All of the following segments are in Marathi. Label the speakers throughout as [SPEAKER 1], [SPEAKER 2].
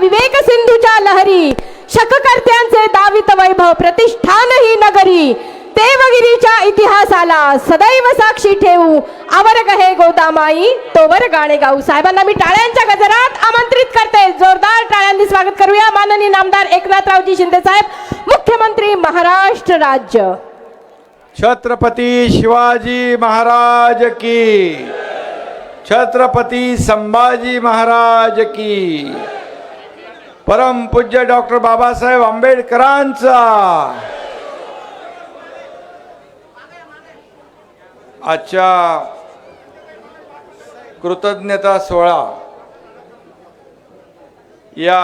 [SPEAKER 1] विवेक सिंधूच्या लहरी शककर्त्यांचे दावित वैभव प्रतिष्ठान ही नगरी. देवगिरीच्या इतिहासाला सदैव साक्षी ठेवू आवर गहे गोदामाई तोवर गाणे गाऊ. साहेबांना मी टाळ्यांच्या गजरात आमंत्रित करते. जोरदार टाळ्यांनी स्वागत करूया माननीय नामदार एकनाथरावजी शिंदे साहेब मुख्यमंत्री महाराष्ट्र राज्य.
[SPEAKER 2] छत्रपती शिवाजी महाराज की छत्रपती संभाजी महाराज की परम पूज्य डॉक्टर बाबासाहेब आंबेडकरांचा. आजच्या कृतज्ञता सोहळा या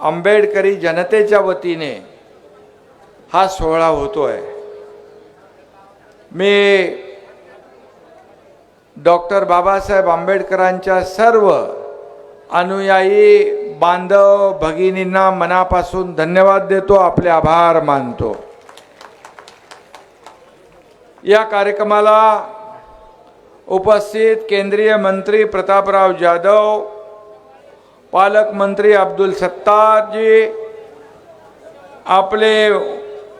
[SPEAKER 2] आंबेडकरी जनतेच्या वतीने हा सोहळा होतोय. मी डॉक्टर बाबासाहेब आंबेडकरांच्या सर्व अनुयायी बांधव भगिनींना मनापासून धन्यवाद देतो आपले आभार मानतो. या कार्यक्रमाला उपस्थित केंद्रीय मंत्री प्रतापराव जाधव पालकमंत्री अब्दुल सत्तारजी आपले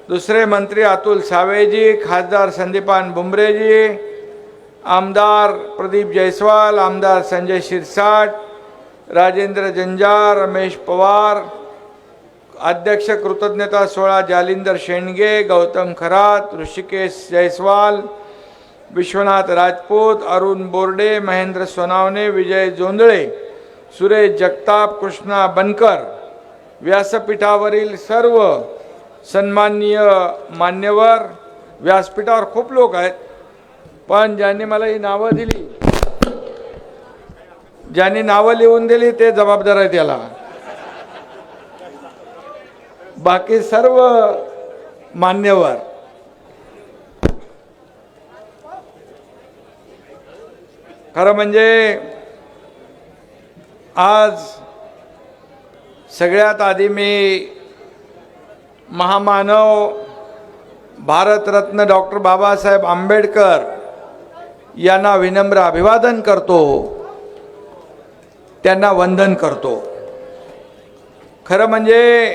[SPEAKER 2] दुसरे मंत्री अतुल सावेजी खासदार संदीपान बुमरेजी आमदार प्रदीप जयस्वाल आमदार संजय शिरसाट राजेंद्र जंजार रमेश पवार अध्यक्ष कृतज्ञता सोहळा जालिंदर शेंडगे गौतम खरात ऋषिकेश जयस्वाल विश्वनाथ राजपूत अरुण बोर्डे महेंद्र सोनावणे विजय जोंधळे सुरेश जगताप कृष्णा बनकर. व्यासपीठावरील सर्व सन्माननीय मान्यवर व्यासपीठावर खूप लोक आहेत पण ज्यांनी मला ही नावं दिली ज्यांनी नावं लिहून दिली ते जबाबदार आहेत याला. बाकी सर्व मान्यवर. खरं म्हणजे आज सगळ्यात आधी मी महामानव भारतरत्न डॉक्टर बाबासाहेब आंबेडकर यांना विनम्र अभिवादन करतो. त्यांना वंदन करतो. खरं म्हणजे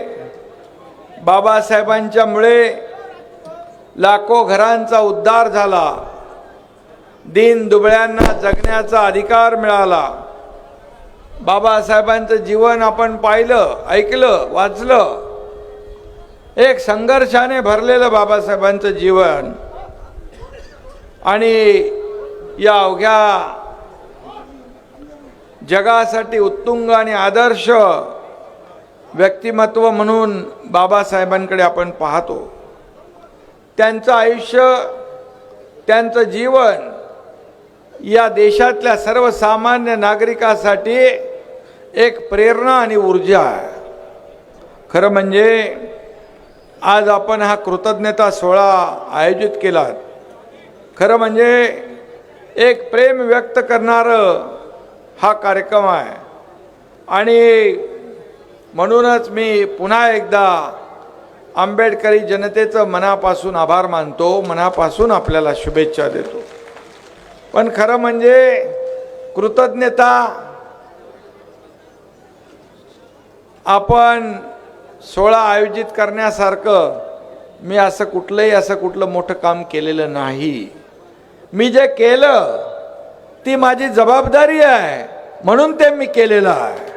[SPEAKER 2] बाबासाहेबांच्यामुळे लाखो घरांचा उद्धार झाला. दीन दुबळ्यांना जगण्याचा अधिकार मिळाला. बाबासाहेबांचं जीवन आपण पाहिलं ऐकलं वाचलं. एक संघर्षाने भरलेलं बाबासाहेबांचं जीवन. आणि या अवघ्या जगासाठी उत्तुंग आणि आदर्श व्यक्तिमत्व म्हणून बाबासाहेबांकडे आपण पाहतो. त्यांचं आयुष्य त्यांचं जीवन या देशातल्या सर्वसामान्य नागरिकासाठी एक प्रेरणा आणि ऊर्जा आहे. खरं म्हणजे आज आपण हा कृतज्ञता सोहळा आयोजित केला खरं म्हणजे एक प्रेम व्यक्त करणारं हा कार्यक्रम आहे. आणि म्हणूनच मी पुन्हा एकदा आंबेडकरी जनतेचं मनापासून आभार मानतो मनापासून आपल्याला शुभेच्छा देतो. पण खरं म्हणजे कृतज्ञता आपण सोहळा आयोजित करण्यासारखं मी असं कुठलंही असं कुठलं मोठं काम केलेलं नाही. मी जे केलं ती माझी जबाबदारी आहे. म्हणून ते मी केलेलं आहे.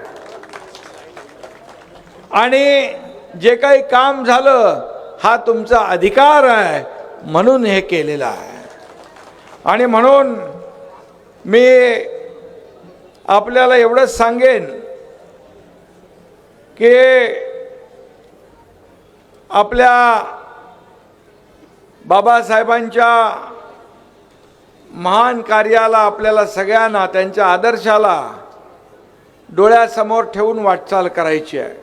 [SPEAKER 2] आणि जे काही काम झालं हा तुमचा अधिकार आहे म्हणून हे केलेलं आहे. आणि म्हणून मी आपल्याला एवढंच सांगेन की आपल्या बाबासाहेबांच्या महान कार्याला आपल्याला सगळ्यांना त्यांच्या आदर्शाला डोळ्यासमोर ठेवून वाटचाल करायची आहे.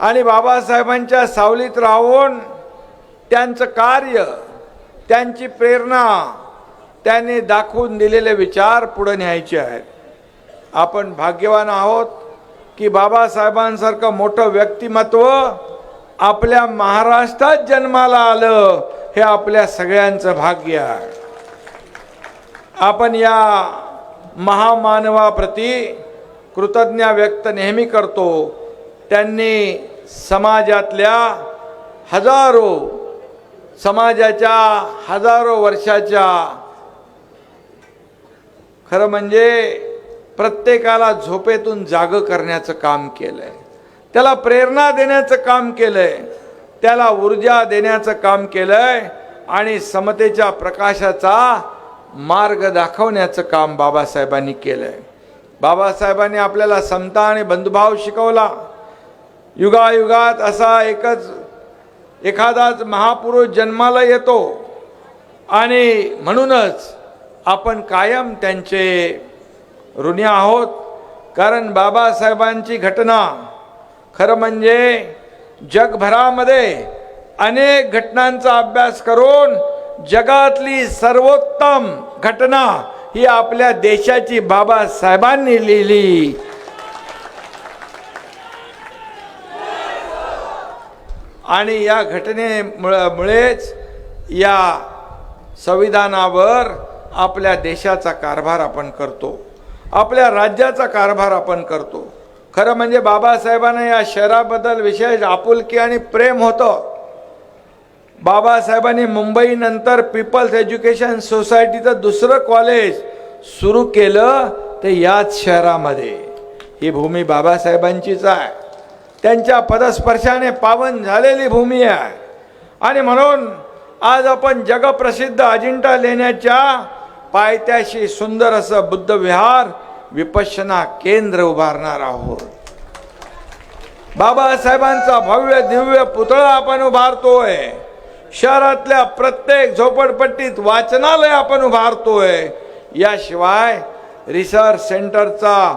[SPEAKER 2] आणि बाबासाहेबांच्या सावलीत राहून त्यांचं कार्य त्यांची प्रेरणा त्यांनी दाखवून दिलेले विचार पुढे न्यायचे आहेत. आपण भाग्यवान आहोत की बाबासाहेबांसारखं मोठं व्यक्तिमत्व आपल्या महाराष्ट्रात जन्माला आलं हे आपल्या सगळ्यांचं भाग्य आहे. आपण या महामानवाप्रती कृतज्ञ व्यक्त नेहमी करतो. त्यांनी समाजातल्या हजारो समाजाच्या हजारो वर्षाच्या खरं म्हणजे प्रत्येकाला झोपेतून जाग करण्याचं काम केलंय. त्याला प्रेरणा देण्याचं काम केलंय. त्याला ऊर्जा देण्याचं काम केलंय. आणि समतेच्या प्रकाशाचा मार्ग दाखवण्याचं काम बाबासाहेबांनी केलंय. बाबासाहेबांनी आपल्याला समता आणि बंधुभाव शिकवला. युगायुगात असा एकच एखादाच महापुरुष जन्माला येतो आणि म्हणूनच आपण कायम त्यांचे ऋणी आहोत. कारण बाबासाहेबांची घटना खरं म्हणजे जगभरामध्ये अनेक घटनांचा अभ्यास करून जगातली सर्वोत्तम घटना ही आपल्या देशाची बाबासाहेबांनी लिहिली. आणि या घटनेमुळेच या संविधानावर आपल्या देशाचा कारभार आपण करतो. आपल्या राज्याचा कारभार आपण करतो. खरं म्हणजे बाबासाहेबांना या शहराबद्दल विशेष आपुलकी आणि प्रेम होतं. बाबासाहेबांनी मुंबईनंतर पीपल्स एज्युकेशन सोसायटीचं दुसरं कॉलेज सुरू केलं ते याच शहरामध्ये. ही भूमी बाबासाहेबांचीच आहे. त्यांच्या पदस्पर्शाने पावन झालेली भूमी आहे. आणि म्हणून आज आपण जगप्रसिद्ध अजिंठा लेण्याच्या पायथ्याशी सुंदर असं बुद्ध विहार विपश्यना केंद्र उभारणार आहोत. बाबासाहेबांचा भव्य दिव्य पुतळा आपण उभारतोय. शहरातल्या प्रत्येक झोपडपट्टीत वाचनालय आपण उभारतोय. याशिवाय रिसर्च सेंटरचा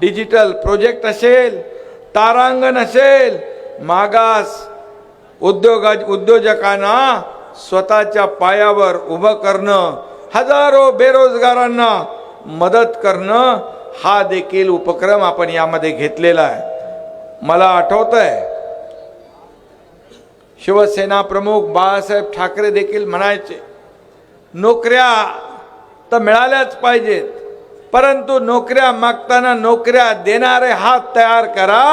[SPEAKER 2] डिजिटल प्रोजेक्ट असेल तारांगण असेल मागास उद्योगा उद्योजकांना स्वतःच्या पायावर उभं करणं हजारो बेरोजगारांना मदत करणं हा देखील उपक्रम आपण यामध्ये घेतलेला आहे. मला आठवत आहे शिवसेना प्रमुख बाळासाहेब ठाकरे देखील म्हणायचे नोकऱ्या तर मिळाल्याच पाहिजेत परंतु नोकऱ्या मागताना नोकऱ्या देणारे हात तयार करा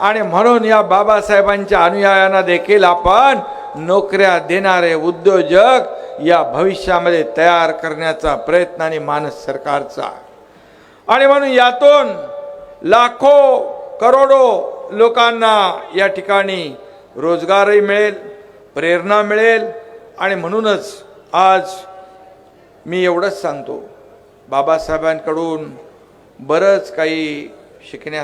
[SPEAKER 2] आणि म्हणून या बाबासाहेबांच्या अनुयायांना देखील आपण नोकऱ्या देणारे उद्योजक या भविष्यामध्ये तयार करण्याचा प्रयत्न आणि मानस सरकारचा. आणि म्हणून यातून लाखो करोडो लोकांना या ठिकाणी रोजगारही मिळेल प्रेरणा मिळेल आणि म्हणूनच आज मी एवढंच सांगतो. बाबासाहेबांकडून बरंच काही शिकण्यास